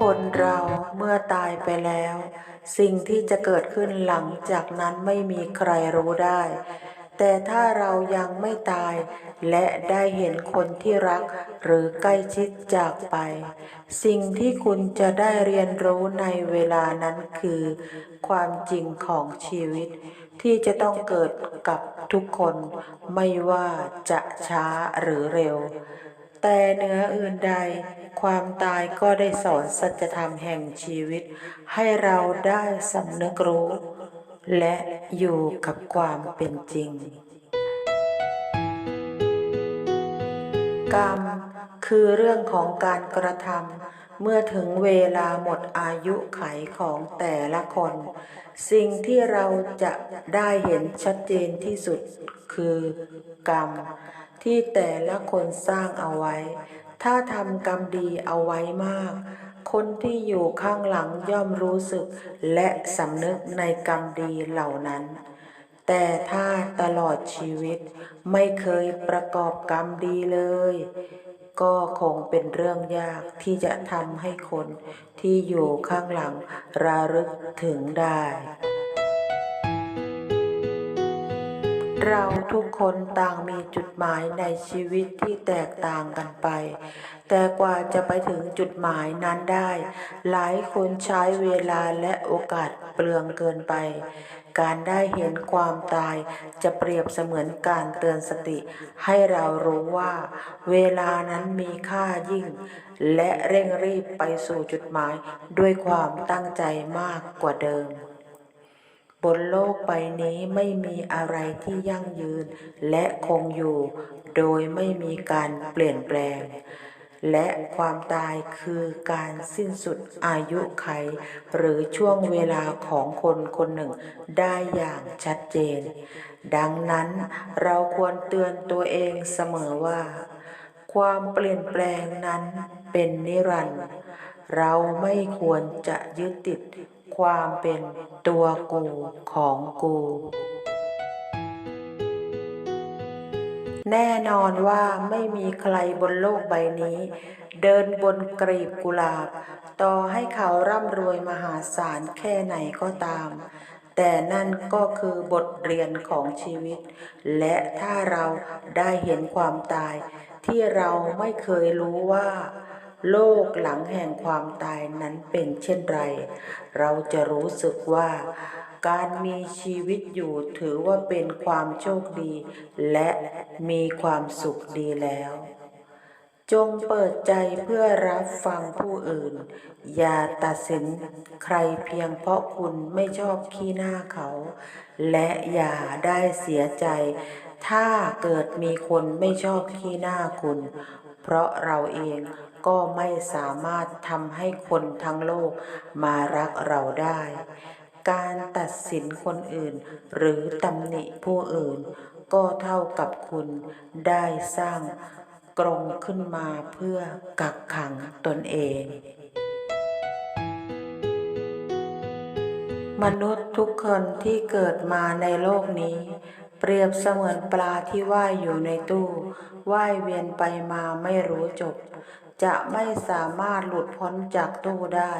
คนเราเมื่อตายไปแล้ว สิ่งที่จะเกิดขึ้นหลังจากนั้นไม่มีใครรู้ได้ แต่ถ้าเรายังไม่ตาย และได้เห็นคนที่รัก หรือใกล้ชิดจากไป สิ่งที่คุณจะได้เรียนรู้ในเวลานั้นคือ ความจริงของชีวิต ที่จะต้องเกิดกับทุกคนไม่ว่าจะช้าหรือเร็ว แต่เหนืออื่นใด ความตายก็ได้สอนสัจธรรมแห่งชีวิต ให้เราได้สำนึกรู้ และอยู่กับความเป็นจริง กรรมคือเรื่องของการกระทำเมื่อถึงเวลาหมดอายุไขของแต่ละคน สิ่งที่เราจะได้เห็นชัดเจนที่สุดคือกรรมที่แต่ละคนสร้างเอาไว้ ถ้าทำกรรมดีเอาไว้มาก คนที่อยู่ข้างหลังย่อมรู้สึกและสำนึกในกรรมดีเหล่านั้น แต่ถ้าตลอดชีวิตไม่เคยประกอบกรรมดีเลย ก็คงเป็นเรื่องยากที่จะทำให้คนที่อยู่ข้างหลังระลึกถึงได้ เราทุกคนต่างมีจุดหมายในชีวิตที่แตกต่างกันไป แต่กว่าจะไปถึงจุดหมายนั้นได้ หลายคนใช้เวลาและโอกาสเปลืองเกินไป การได้เห็นความตายจะเปรียบเสมือนการเตือนสติ ให้เรารู้ว่า เวลานั้นมีค่ายิ่ง และเร่งรีบไปสู่จุดหมายด้วยความตั้งใจมากกว่าเดิม บนโลกใบนี้ไม่มีอะไรที่ยั่งยืน และคงอยู่ โดยไม่มีการเปลี่ยนแปลง และความตายคือการสิ้นสุดอายุไข หรือช่วงเวลาของคนคนหนึ่งได้อย่างชัดเจน ดังนั้นเราควรเตือนตัวเองเสมอว่า ความเปลี่ยนแปลงนั้นเป็นนิรันดร์เราไม่ควรจะยึดติด ความเป็นตัวกูของกู แน่นอนว่าไม่มีใครบนโลกใบนี้ เดินบนกรีบกุหลาบ ต่อให้เขาร่ำรวยมหาศาลแค่ไหนก็ตาม แต่นั่นก็คือบทเรียนของชีวิต และถ้าเราได้เห็นความตายที่เราไม่เคยรู้ว่า โลกหลังแห่งความตายนั้นเป็นเช่นไร เราจะรู้สึกว่า การมีชีวิตอยู่ถือว่าเป็นความโชคดี และมีความสุขดีแล้ว จงเปิดใจเพื่อรับฟังผู้อื่น อย่าตัดสินใครเพียงเพราะคุณไม่ชอบขี้หน้าเขา และอย่าได้เสียใจ ถ้าเกิดมีคนไม่ชอบขี้หน้าคุณ เพราะเราเอง ก็ไม่สามารถทำให้คนทั้งโลกมารักเราได้ การตัดสินคนอื่น หรือตำหนิผู้อื่น ก็เท่ากับคุณได้สร้างกรงขึ้นมาเพื่อกักขังตนเอง มนุษย์ทุกคนที่เกิดมาในโลกนี้ เปรียบเสมือนปลาที่ว่ายอยู่ในตู้ว่ายเวียนไปมาไม่รู้จบ จะไม่สามารถหลุดพ้นจากตู้ได้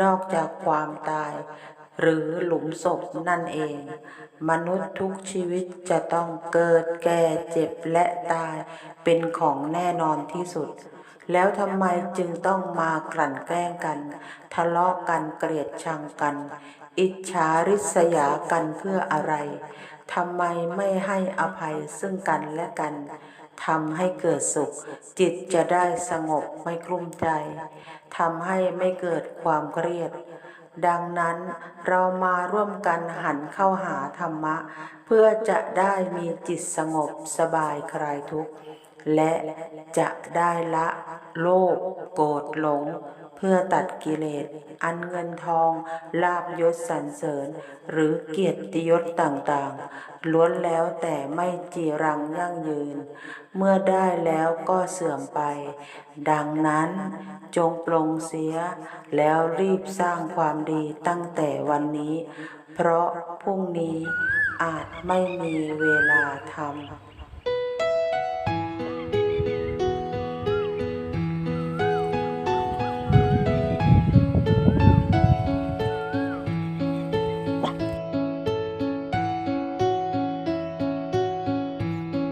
นอกจากความตาย หรือหลุมศพนั่นเอง มนุษย์ทุกชีวิตจะต้องเกิดแก่เจ็บและตาย เป็นของแน่นอนที่สุด แล้วทำไมจึงต้องมากลั่นแกล้งกัน ทะเลาะกันเกลียดชังกัน อิจฉาริษยากันเพื่ออะไร ทำไมไม่ให้อภัยซึ่งกันและกันทำให้เกิดสุข จิตจะได้สงบไม่กลุ้มใจทำให้ไม่เกิดความเครียด ดังนั้นเรามาร่วมกันหันเข้าหาธรรมะ เพื่อจะได้มีจิตสงบสบายคลายทุกข์ และจะได้ละโลภโกรธหลง เพื่อตัดกิเลส อันเงินทอง ลาบยศสรรเสริญ หรือเกียรติยศต่างๆ ล้วนแล้วแต่ไม่จีรังยั่งยืน เมื่อได้แล้วก็เสื่อมไป ดังนั้นจงปลงเสีย แล้วรีบสร้างความดีตั้งแต่วันนี้ เพราะพรุ่งนี้อาจไม่มีเวลาทำ